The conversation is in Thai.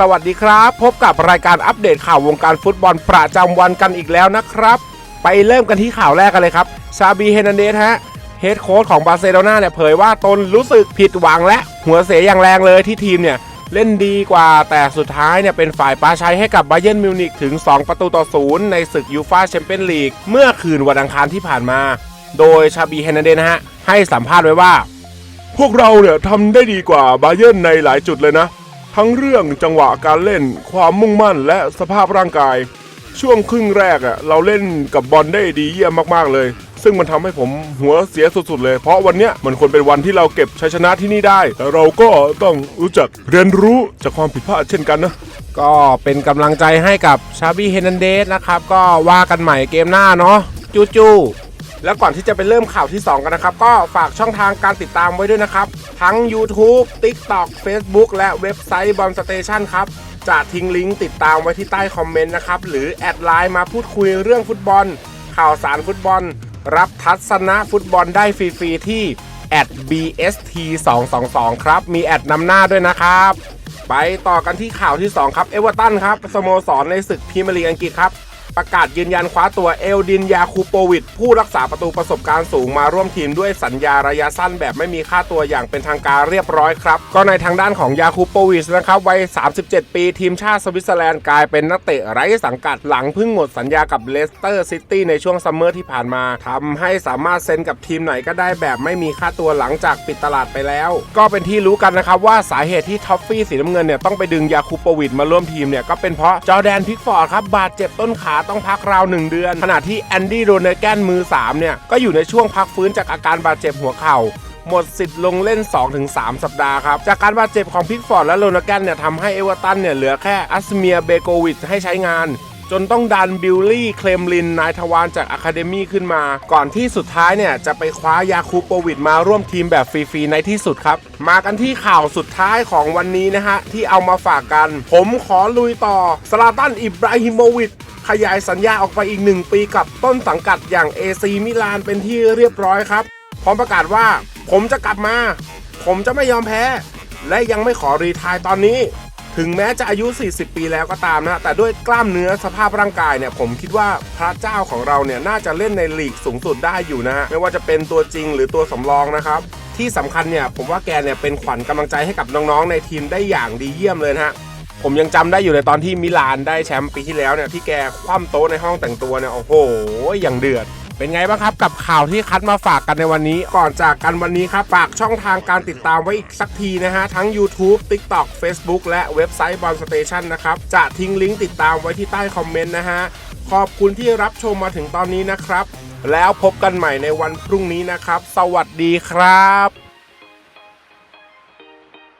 สวัสดีครับ พบกับรายการอัปเดตข่าววงการฟุตบอลประจำวันกันอีกแล้วนะครับ ไปเริ่มกันที่ข่าวแรกกันเลยครับซาบีเฮนันเดสฮะเฮดโค้ชของบาร์เซโลนาเนี่ยเผยว่าตนรู้สึกผิดหวังและหัวเสียอย่างแรงเลยที่ทีมเนี่ยเล่นดีกว่าแต่สุดท้ายเนี่ยเป็นฝ่ายปาชัยให้กับไบเยนมิวนิกถึง 2 ประตูต่อศูนย์ในศึกยูฟาแชมเปี้ยนลีกเมื่อคืนวันอังคารที่ผ่านมา โดยชาบีเฮนันเดสนฮะให้สัมภาษณ์ไว้ว่า พวกเราเนี่ยทำได้ดีกว่าบาเยนในหลายจุดเลยนะ ทั้งเรื่องจังหวะการเล่นความมุ่งมั่นและสภาพร่างกาย ช่วงครึ่งแรกอะ่ะเราเล่นกับบอลได้ดีเยี่ยมมาก ๆ เลย ซึ่งมันทำให้ผมหัวเสียสุด ๆ เลย เพราะวันเนี้ยมันควรเป็นวันที่เราเก็บชัยชนะที่นี่ได้ แต่เราก็ต้องรู้จักเรียนรู้จากความผิดพลาดเช่นกันนะก็เป็นกำลังใจให้กับชาบี้เฮนันเดสนะครับ ก็ว่ากันใหม่เกมหน้าเนาะจู้ๆ แล้วก่อนที่จะไปเริ่มข่าวที่ 2 กันนะครับ ก็ฝากช่องทางการติดตามไว้ด้วยนะครับ ทั้ง YouTube TikTok Facebook และเว็บไซต์บอลสเตชันครับจะทิ้งลิงก์ติดตามไว้ที่ใต้คอมเมนต์นะครับ หรือแอดไลน์มาพูดคุยเรื่องฟุตบอล ข่าวสารฟุตบอล รับทัศนะฟุตบอลได้ฟรีๆที่แอด @bst 2 2 2ครับ มีแอดนำหน้าด้วยนะครับ ไปต่อกันที่ข่าวที่ 2 ครับ เอเวอร์ตันครับ สโมสรในศึกพรีเมียร์ลีกอังกฤษครับ ประกาศยืนยันคว้าตัวเอลดินยาคูโปวิดผู้รักษาประตูประสบการณ์สูงมาร่วมทีมด้วยสัญญาระยะสั้นแบบไม่มีค่าตัวอย่างเป็นทางการเรียบร้อยครับ ก็ในทางด้านของยาคูโปวิชนะครับวัย 37 ปีทีมชาติสวิตเซอร์แลนด์กลายเป็นนักเตะไร้สังกัดหลังเพิ่งหมดสัญญากับเลสเตอร์ซิตี้ในช่วงซัมเมอร์ที่ผ่านมาทำให้สามารถเซ็นกับทีมไหนก็ได้แบบไม่มีค่าตัวหลังจากปิดตลาดไปแล้ว ก็เป็นที่รู้กันนะครับว่าสาเหตุที่ท็อฟฟี่สีน้ำเงินเนี่ยต้องไปดึงยาคูโปวิดมาร่วมทีมเนี่ยก็เป็นเพราะจอแดนพิกฟอร์ดครับบาดเจ็บต้นขาต้องพักราวหนึ่งเดือน ขณะที่แอนดี้โรเนแกนมือ 3 เนี่ย ก็อยู่ในช่วงพักฟื้นจากอาการบาดเจ็บหัวเข่าหมดสิทธิ์ลงเล่น 2-3 สัปดาห์ครับ จากการบาดเจ็บของพิกฟอร์ดและโรนแกนเนี่ยทำให้เอเวอร์ตันเนี่ยเหลือแค่อัสเมียเบโกวิชให้ใช้งาน จนต้องดันบิลลี่เคลมลินนายทวารจากอะคาเดมี่ขึ้นมา ก่อนที่สุดท้ายเนี่ย จะไปคว้ายาคูโปวิดมาร่วมทีมแบบฟรีๆในที่สุดครับ มากันที่ข่าวสุดท้ายของวันนี้นะฮะที่เอามาฝากกัน ผมขอลุยต่อสลาตันอิบราฮิโมวิช ขยายสัญญาออกไปอีก 1 ปีกับต้นสังกัดอย่าง AC มิลานเป็นที่เรียบร้อยครับ พร้อมประกาศว่าผมจะกลับมา ผมจะไม่ยอมแพ้ และยังไม่ขอรีทายตอนนี้ ถึงแม้จะอายุ 40 ปีแล้วก็ตามนะ แต่ด้วยกล้ามเนื้อสภาพร่างกายเนี่ย ผมคิดว่าพระเจ้าของเราเนี่ย น่าจะเล่นในลีกสูงสุดได้อยู่นะฮะไม่ว่าจะเป็นตัวจริงหรือตัวสำรองนะครับที่สำคัญเนี่ยผมว่าแกเนี่ยเป็นขวัญกำลังใจให้กับน้องๆในทีมได้อย่างดีเยี่ยมเลยนะฮะ ผมยังจำได้อยู่ในตอนที่มิลานได้แชมป์ปีที่แล้วเนี่ยที่แกคว่ำโต๊ะในห้องแต่งตัวเนี่ยโอ้โหอย่างเดือด เป็นไงบ้างครับกับข่าวที่คัดมาฝากกันในวันนี้ ก่อนจากกันวันนี้ครับฝากช่องทางการติดตามไว้อีกสักทีนะฮะ ทั้ง YouTube TikTok Facebook และเว็บไซต์บอลสเตชันนะครับ จะทิ้งลิงก์ติดตามไว้ที่ใต้คอมเมนต์นะฮะ ขอบคุณที่รับชมมาถึงตอนนี้นะครับ แล้วพบกันใหม่ในวันพรุ่งนี้นะครับ สวัสดีครับ